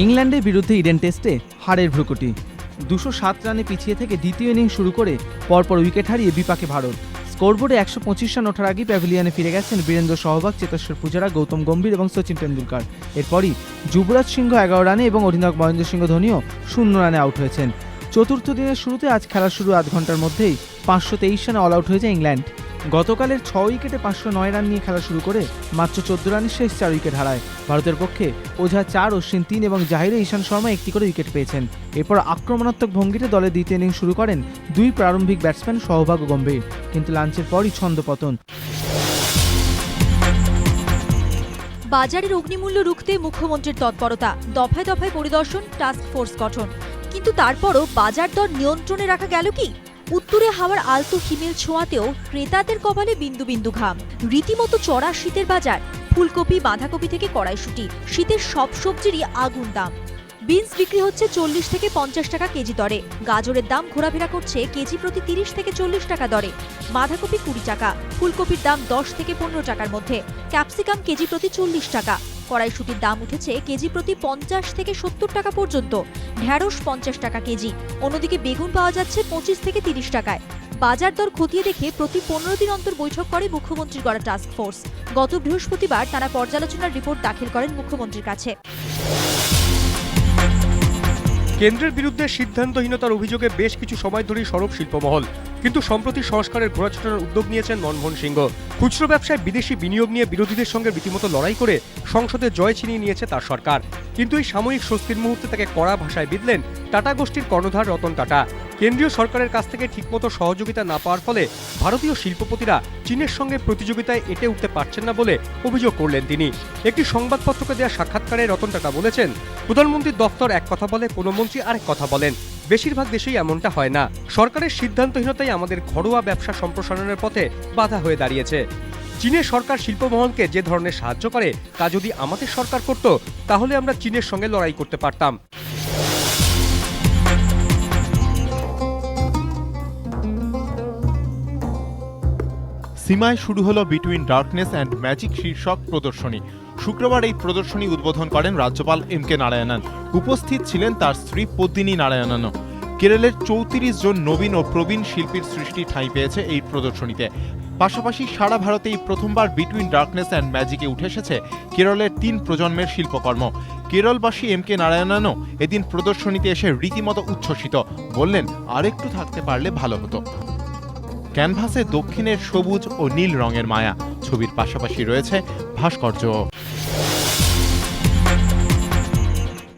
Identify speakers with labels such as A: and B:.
A: ইংল্যান্ডের বিরুদ্ধে ইডেন টেস্টে হারের ভ্রুকুটি। দুশো সাত রানে পিছিয়ে থেকে দ্বিতীয় ইনিংস শুরু করে পরপর উইকেট হারিয়ে বিপাকে ভারত। স্কোরবোর্ডে একশো পঁচিশ রান ওঠার আগেই প্যাভিলিয়নে ফিরে গেছেন বীরেন্দ্র সহবাগ চেতেশ্বর পূজারা, গৌতম গম্ভীর এবং সচিন তেন্ডুলকর। এরপরই যুবরাজ সিংহ এগারো রানে এবং অধিনায়ক মহেন্দ্র সিংহ ধোনিও শূন্য রানে আউট হয়েছেন। চতুর্থ দিনের শুরুতে আজ খেলা শুরু আধ ঘণ্টার মধ্যেই পাঁচশো তেইশ রানে অল আউট হয়ে যায় ইংল্যান্ড। গতকালের ছ উইকেটে পাঁচশো নয় রান নিয়ে খেলা শুরু করে মাত্র চোদ্দ রানে শেষ চার উইকেট হারায়। ভারতের পক্ষে ওঝা চার, অশ্বিন তিন এবং জাহিরে ঈশান শর্মা একটি করে উইকেট পেয়েছেন। এরপর আক্রমণাত্মক ভঙ্গিতে দলে দ্বিতীয় ইনিংস শুরু করেন দুই প্রারম্ভিক ব্যাটসম্যান সহভাগ গম্ভীর। কিন্তু লাঞ্চের পরই ছন্দপতন
B: বাজারের অগ্নিমূল্য রুখতে মুখ্যমন্ত্রীর তৎপরতা, দফায় দফায় পরিদর্শন টাস্ক ফোর্স গঠন। কিন্তু তারপরও বাজার দর নিয়ন্ত্রণে রাখা গেল কি? উত্তরে হাওয়ার আলতো হিমেল ছোঁয়াতেও ক্রেতাদের কপালে বিন্দু বিন্দু ঘাম। রীতিমতো চড়া শীতের বাজার, ফুলকপি, বাঁধাকপি থেকে কড়াইশুটি, শীতের সব সবজিরই আগুন দাম। বিনস বিক্রি হচ্ছে চল্লিশ থেকে পঞ্চাশ টাকা কেজি দরে। গাজরের দাম ঘোরাফেরা করছে কেজি প্রতি তিরিশ থেকে চল্লিশ টাকা দরে। বাঁধাকপি কুড়ি টাকা, ফুলকপির দাম দশ থেকে পনেরো টাকার মধ্যে। ক্যাপসিকাম কেজি প্রতি চল্লিশ টাকা। কড়াইশুটির দাম উঠেছে কেজি প্রতি পঞ্চাশ থেকে সত্তর টাকা পর্যন্ত। ঢ্যাঁড়স পঞ্চাশ টাকা কেজি। অন্যদিকে বেগুন পাওয়া যাচ্ছে পঁচিশ থেকে তিরিশ টাকায়। বাজার দর খতিয়ে দেখে প্রতি পনেরো দিন অন্তর বৈঠক করে মুখ্যমন্ত্রীর গড়া টাস্ক ফোর্স গত বৃহস্পতিবার তারা পর্যালোচনার রিপোর্ট দাখিল করেন মুখ্যমন্ত্রীর কাছে।
C: কেন্দ্রের বিরুদ্ধে সিদ্ধান্তহীনতার অভিযোগে বেশ কিছু সময় ধরেই সরব শিল্পমহল। কিন্তু সম্প্রতি সংস্কারের ঘোড়া ছোটানোর উদ্যোগ নিয়েছেন মনমোহন সিংহ। খুচরো ব্যবসায় বিদেশি বিনিয়োগ নিয়ে বিরোধীদের সঙ্গে রীতিমতো লড়াই করে সংসদে জয় ছিনিয়ে নিয়েছে তার সরকার। কিন্তু এই সাময়িক স্বস্তির মুহূর্তে তাকে কড়া ভাষায় বিধলেন টাটা গোষ্ঠীর কর্ণধার রতন টাটা। কেন্দ্রীয় সরকারের কাছ থেকে ঠিকমতো সহযোগিতা না পাওয়ার ফলে ভারতীয় শিল্পপতিরা চীনের সঙ্গে প্রতিযোগিতায় এটে উঠতে পারছেন না বলে অভিযোগ করলেন তিনি। একটি সংবাদপত্রকে দেওয়া সাক্ষাৎকারে রতন টাটা বলেছেন, প্রধানমন্ত্রীর দফতর এক কথা বলে, কোনো মন্ত্রী আরেক কথা বলেন। বেশিরভাগ দেশেই এমনটা হয় না। সরকারের সিদ্ধান্তহীনতাই আমাদের ঘরোয়া ব্যবসা সম্প্রসারণের পথে বাধা হয়ে দাঁড়িয়েছে। চীনের সরকার শিল্পমহলকে যে ধরনের সাহায্য করে, তা যদি আমাদের সরকার করত, তাহলে আমরা চীনের সঙ্গে লড়াই করতে পারতাম।
D: সীমায় শুরু হলো বিটুইন ডার্কনেস অ্যান্ড ম্যাজিক শীর্ষক প্রদর্শনী। শুক্রবার এই প্রদর্শনী উদ্বোধন করেন রাজ্যপাল এম কে নারায়ণন। উপস্থিত ছিলেন তার স্ত্রী পদ্মিনী নারায়ণনও। কেরলের চৌত্রিশ জন নবীন ও প্রবীণ শিল্পীর সৃষ্টি ঠাঁই পেয়েছে এই প্রদর্শনীতে। পাশাপাশি সারা ভারতেই প্রথমবার বিটুইন ডার্কনেস অ্যান্ড ম্যাজিকে উঠে এসেছে কেরলের তিন প্রজন্মের শিল্পকর্ম। কেরলবাসী এম কে নারায়ণনও এদিন প্রদর্শনীতে এসে রীতিমতো উচ্ছ্বসিত। বললেন, আরেকটু থাকতে পারলে ভালো হতো। ক্যানভাসে দক্ষিণের সবুজ ও নীল রঙের মায়া। ছবির পাশাপাশি রয়েছে ভাস্কর্য।